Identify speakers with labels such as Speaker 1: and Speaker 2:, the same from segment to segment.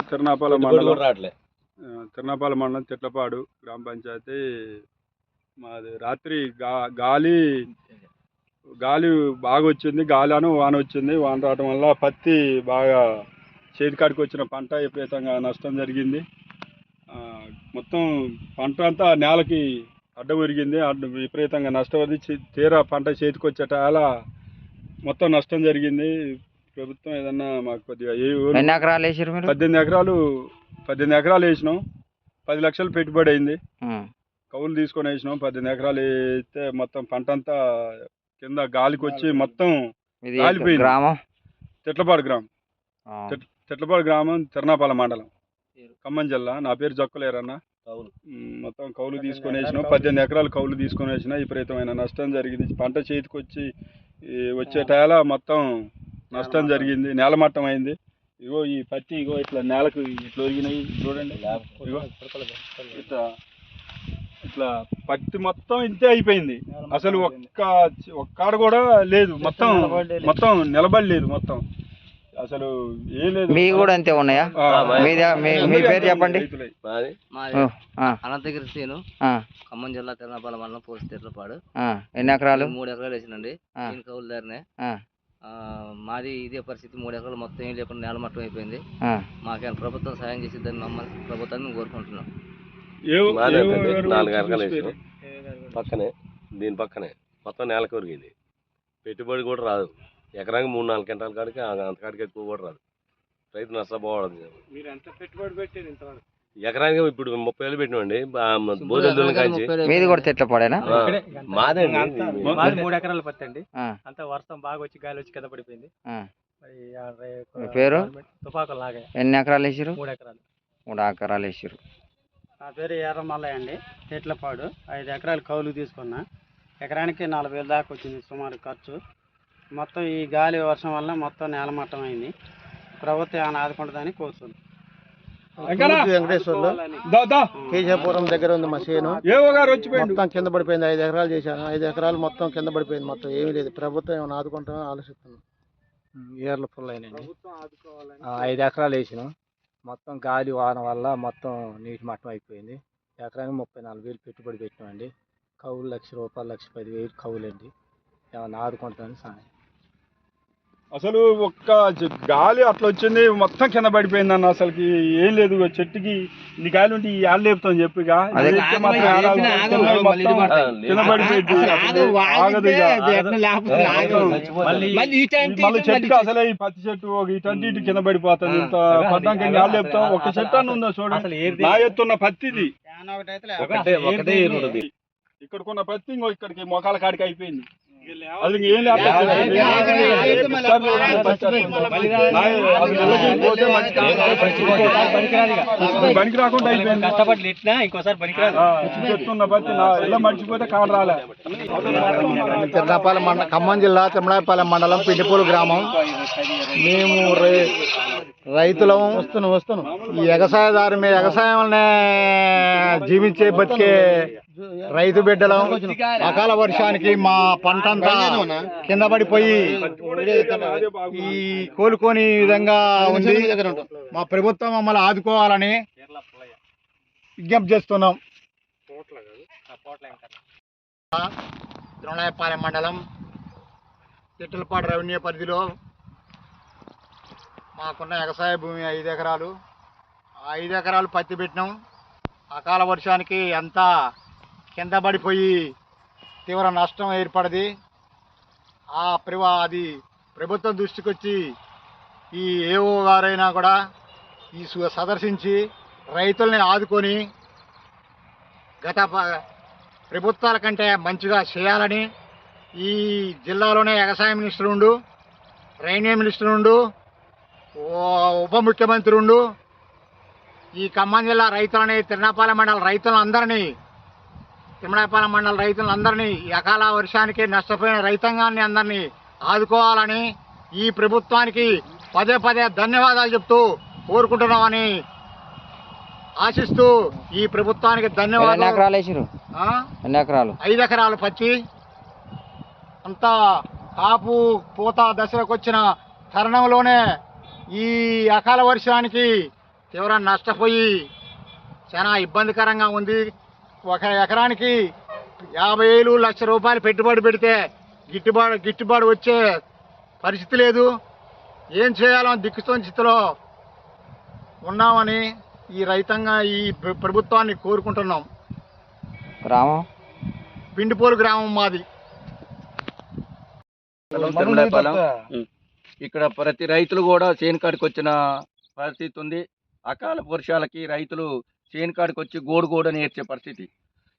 Speaker 1: తిరునాపాల మండలం.
Speaker 2: రావట్లే.
Speaker 1: ఆ, తిరునాపాల మండలం తిట్లపాడు గ్రామ పంచాయతీ మాది రాత్రి గా గాలి గాలి బాగా వచ్చింది గాలిను వాన వచ్చింది. వాన రావడం వల్ల పత్తి బాగా చేతికాడికి వచ్చిన పంట విపరీతంగా నష్టం జరిగింది. మొత్తం పంట అంతా నేలకి అడ్డం ఒరిగింది అడ్డం విపరీతంగా నష్టపడి చి- తీరా పంట చేతికి వచ్చేటాల మొత్తం నష్టం జరిగింది. ప్రభుత్వం ఏదన్నా మాకు కొద్దిగా ఏ
Speaker 3: ఎన్ని ఎకరాలు వేసారు మీరు?
Speaker 1: పద్దెనిమిది ఎకరాలు పద్దెనిమిది ఎకరాలు వేసినాం. పది లక్షలు పెట్టుబడి అయింది. కౌలు తీసుకొని వేసినాం. పద్దెనిమిది ఎకరాలు వేస్తే మొత్తం పంట అంతా కింద గాలికి వచ్చి మొత్తం
Speaker 3: ఇది
Speaker 1: కాలిపోయింది.
Speaker 3: గ్రామం?
Speaker 1: తిట్లపాడు గ్రామం.
Speaker 3: ఆ.
Speaker 1: తిట్లపాడు గ్రామం తిరణాపాల మండలం. ఖమ్మం జిల్లా. నా పేరు జక్కులేరన్న. మొత్తం కౌలు తీసుకొని వేసినాం. పద్దెనిమిది ఎకరాలు కౌలు తీసుకొని వేసిన విపరీతమైన నష్టం జరిగింది. పంట చేతికి వచ్చి వచ్చే టయాల మొత్తం నష్టం జరిగింది నేలమట్టం అయింది. ఇగో ఈ పత్తి ఇగో ఇట్లా నేలకు ఇట్లా ఒరిగినాయి చూడండి. ఇగో ఇట్లా ఇట్లా పత్తి మొత్తం ఇంతే అయిపోయింది. అసలు ఒక్క ఒక్కాడ కూడా లేదు. మొత్తం మొత్తం నిలబడలేదు మొత్తం. అసలు ఏం లేదు.
Speaker 3: మీ కూడా అంతే ఉన్నాయా? మీ మీ పేరు చెప్పండి.
Speaker 4: అనంతగిరి సీను. ఖమ్మం జిల్లా తిరునాపాల మండలం పోస్ట్ తిట్లపాడు
Speaker 3: ఆ. ఎన్ని ఎకరాలు?
Speaker 4: మూడు ఎకరాలు వేసినండి.
Speaker 3: ఆ, ఆ,
Speaker 4: మాది ఇదే పరిస్థితి. మూడు ఎకరాలు మొత్తం ఏం లేకుండా నేలమట్టం అయిపోయింది.
Speaker 3: ఆ.
Speaker 4: మాకేమైనా ప్రభుత్వం సాయం చేసిద్దని మమ్మల్ని ప్రభుత్వాన్ని కోరుకుంటున్నాం.
Speaker 2: నాలుగు ఎకరాలు పక్కనే దీని పక్కనే. మొత్తం నేలకు ఒరిగింది పెట్టుబడి కూడా రాదు. ఎకరానికి మూడు నాలుగు క్వింటాల కాడికి అంతకాడికి ఎక్కువ కూడా రాదు. రైతు నష్టపోవడం
Speaker 1: మీరు ఎంత పెట్టుబడి పెట్టారు ఇంతవరకు?
Speaker 2: ఎకరానికి ఇప్పుడు ముప్పై వేలు కాంచి.
Speaker 4: ముప్పై వేలు
Speaker 3: మీది కూడా తిట్లపాడేనా
Speaker 2: ఆ, మాదండి
Speaker 5: మాది మూడు ఎకరాల పత్తి అండి. అంతా వర్షం బాగా వచ్చి గాలి వచ్చి కింద పడిపోయింది.
Speaker 3: పేరు?
Speaker 5: తుపాకులు లాగా
Speaker 3: ఎన్ని ఎకరాలు వేసారు
Speaker 5: మూడు ఎకరాలు.
Speaker 3: మూడు ఎకరాలు వేసారు
Speaker 5: నా పేరు ఎర్రమల్లయ్య అండి. తెట్లపాడు. ఐదు ఎకరాలు కౌలు తీసుకున్నా. ఎకరానికి నలభై వేలు దాకా వచ్చింది సుమారు ఖర్చు. మొత్తం ఈ గాలి వర్షం వల్ల మొత్తం నేలమట్టం అయింది ప్రభుత్వం ఏమైనా ఆదుకుంటుందని కోరుతుంది
Speaker 6: వెంకటేశ్వర్లు. కేశవపురం దగ్గర ఉంది మా చేను
Speaker 1: వచ్చిపోయిండు
Speaker 6: మొత్తం కింద పడిపోయింది. ఐదు ఎకరాలు చేశాను ఐదు ఎకరాలు మొత్తం కింద పడిపోయింది. మొత్తం ఏమీ లేదు. ప్రభుత్వం ఏమైనా ఆదుకుంటామని ఆలోచిస్తున్నాం.
Speaker 5: ఏర్ల ఫుల్ అయినండి ఐదు ఎకరాలు వేసినాం. మొత్తం గాలి వాన వల్ల మొత్తం నీటి మట్టం అయిపోయింది. ఎకరానికి ముప్పై నాలుగు వేలు పెట్టుబడి పెట్టినామండి. కౌలు లక్ష రూపాయలు లక్ష పది వేలు కౌలండి. ఏమైనా ఆదుకుంటామని సాయం
Speaker 1: అసలు ఒక్క గాలి అట్లా వచ్చింది మొత్తం కింద పడిపోయింది అన్న అసలుకి ఏం లేదు చెట్టుకి ఇన్ని గాలి ఉంటే ఈ ఆడ లేపుతాం చెప్పు ఇక.
Speaker 3: అదే
Speaker 1: ఇది ఎక్కితే మాత్రం ఆడాలి. కింద పడిపోయింది అసలు. ఆగదు ఇక.
Speaker 2: మళ్ళీ
Speaker 1: మళ్ళీ చెట్టు అసలే ఈ పత్తి చెట్టు ఒక ఇటు ఇటు కింద పడిపోతుంది. ఇంత పడ్డాక ఇంకా ఆడ లేపుతాం. ఒక చెట్టు అని ఉందా చూడండి. నా ఎత్తున్న పత్తిది.
Speaker 2: ఏరుంటుంది
Speaker 1: ఇక్కడికున్న పత్తి ఇంకో ఇక్కడికి మొఖాల కాడికి అయిపోయింది. అది ఇంక ఏం పనికి రాకుండా అయిపోయింది
Speaker 5: కష్టపడి ఇంకోసారి
Speaker 1: ఇలా మర్చిపోతే కాడ రాలే
Speaker 6: తిరునాపాలెం మండలం ఖమ్మం జిల్లా తిరుమలాపాలెం మండలం పిండిపూలు గ్రామం మేము రై- రైతులం వస్తున్నాం వస్తున్నాం. ఈ వ్యవసాయదారు మీద ఎగసాయంనే జీవించే బతికే రైతు బిడ్డలం అకాల వర్షానికి మా పంట అంతా కింద పడిపోయి ఈ కోలుకొని విధంగా ఉంది. మా ప్రభుత్వం మమ్మల్ని ఆదుకోవాలని విజ్ఞప్తి చేస్తున్నాం. ద్రోణాయపాలెం మండలం తిట్టలపాడు రెవెన్యూ పరిధిలో మాకున్న వ్యవసాయ భూమి ఐదు ఎకరాలు. ఆ ఐదు ఎకరాలు పత్తి పెట్టినాం. అకాల వర్షానికి అంతా కింద పడిపోయి తీవ్ర నష్టం ఏర్పడింది. ఆ ప్రివా అది ప్రభుత్వం దృష్టికి వచ్చి ఈ ఏఓ గారైనా కూడా ఈ సు- సదర్శించి రైతుల్ని ఆదుకొని గత ప్రభుత్వాల కంటే మంచిగా చేయాలని ఈ జిల్లాలోనే వ్యవసాయ మినిస్టర్ ఉండు రైల్వే మినిస్టర్ ఉండు ఉప ముఖ్యమంత్రి ఉండు. ఈ ఖమ్మం జిల్లా రైతులని తిరునాపాలెం మండల రైతులందరినీ తిరుమలాపాలెం మండల రైతులందరినీ అకాల వర్షానికి నష్టపోయిన రైతాంగాన్ని అందరినీ ఆదుకోవాలని ఈ ప్రభుత్వానికి పదే పదే ధన్యవాదాలు చెప్తూ కోరుకుంటున్నామని ఆశిస్తూ ఈ ప్రభుత్వానికి ధన్యవాదాలు. ఐదు ఎకరాల పత్తి అంతా కాపు పూత దశలకు వచ్చిన తరుణంలోనే ఈ అకాల వర్షానికి తీవ్ర నష్టపోయి చాలా ఇబ్బందికరంగా ఉంది. ఒక ఎకరానికి యాభై వేలు లక్ష రూపాయలు పెట్టుబడి పెడితే గిట్టుబాటు గిట్టుబాటు వచ్చే పరిస్థితి లేదు. ఏం చేయాలో దిక్కుతోని స్థితిలో ఉన్నామని ఈ రైతంగా ఈ ప్ర- ప్రభుత్వాన్ని కోరుకుంటున్నాం.
Speaker 3: గ్రామం?
Speaker 6: పిండిపోలు గ్రామం మాది.
Speaker 7: ఇక్కడ ప్రతి రైతులు కూడా చేను కాడికి వచ్చిన పరిస్థితి ఉంది. అకాల వర్షాలకి రైతులు చేను కాడికి వచ్చి గోడు గోడు నేర్చే ఏడ్చే పరిస్థితి.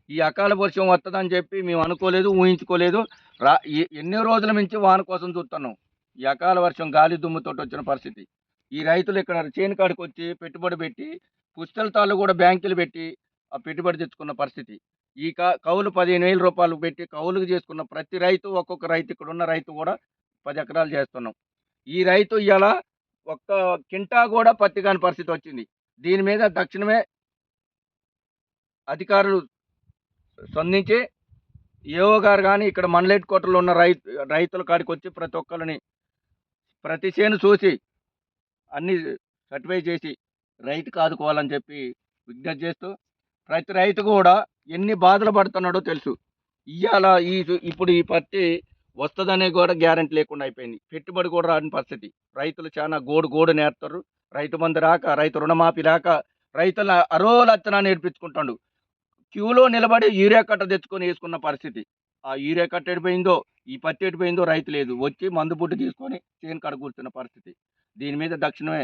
Speaker 7: ఈ అకాల వర్షం వస్తుందని చెప్పి మేము అనుకోలేదు ఊహించుకోలేదు. రా ఎన్నో రోజుల నుంచి వాన కోసం చూస్తున్నాం. ఈ అకాల వర్షం గాలి దుమ్ముతో వచ్చిన పరిస్థితి. ఈ రైతులు ఇక్కడ చేను కాడికి వచ్చి పెట్టుబడి పెట్టి పుస్తల తాళ్ళు కూడా బ్యాంకులు పెట్టి ఆ పెట్టుబడి తెచ్చుకున్న పరిస్థితి. ఈ కౌలు పదిహేను వేల రూపాయలు పెట్టి కౌలుకు చేసుకున్న ప్రతి రైతు ఒక్కొక్క రైతు ఇక్కడ ఉన్న రైతు కూడా పది ఎకరాలు చేస్తున్నాం. ఈ రైతు ఇవాళ ఒక్క కింటా కూడా పత్తి కాని పరిస్థితి వచ్చింది. దీని మీద తక్షణమే అధికారులు స్పందించి ఏఓ గారు కానీ ఇక్కడ మండలేట్ కోటలో ఉన్న రైతు రైతుల కాడికి వచ్చి ప్రతి ఒక్కరిని ప్రతి చేను చూసి అన్ని సర్టిఫై చేసి రైతుకు ఆదుకోవాలని చెప్పి విజ్ఞప్తి చేస్తూ ప్రతి రైతు కూడా ఎన్ని బాధలు పడుతున్నాడో తెలుసు. ఇవాళ ఈ ఇప్పుడు ఈ పత్తి వస్తుందనే కూడా గ్యారంటీ లేకుండా అయిపోయింది. పెట్టుబడి కూడా రాని పరిస్థితి. రైతులు చాలా గోడు గోడు నేర్తారు. రైతు మంది రాక రైతు రుణమాఫీ రాక రైతుల అరోలచ్చన నేర్పించుకుంటాడు. క్యూలో నిలబడి యూరియా కట్ట తెచ్చుకొని వేసుకున్న పరిస్థితి. ఆ యూరియా కట్ట ఎడిపోయిందో ఈ పత్తి ఎడిపోయిందో రైతు లేదు. వచ్చి మందు బుడ్డి తీసుకొని చేను కడ కూర్చున్న పరిస్థితి. దీని మీద దక్షిణమే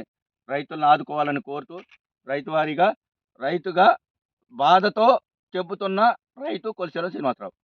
Speaker 7: రైతులను ఆదుకోవాలని కోరుతూ రైతు వారీగా రైతుగా బాధతో చెబుతున్న రైతు కొలిసేలో శ్రీనివాసరావు.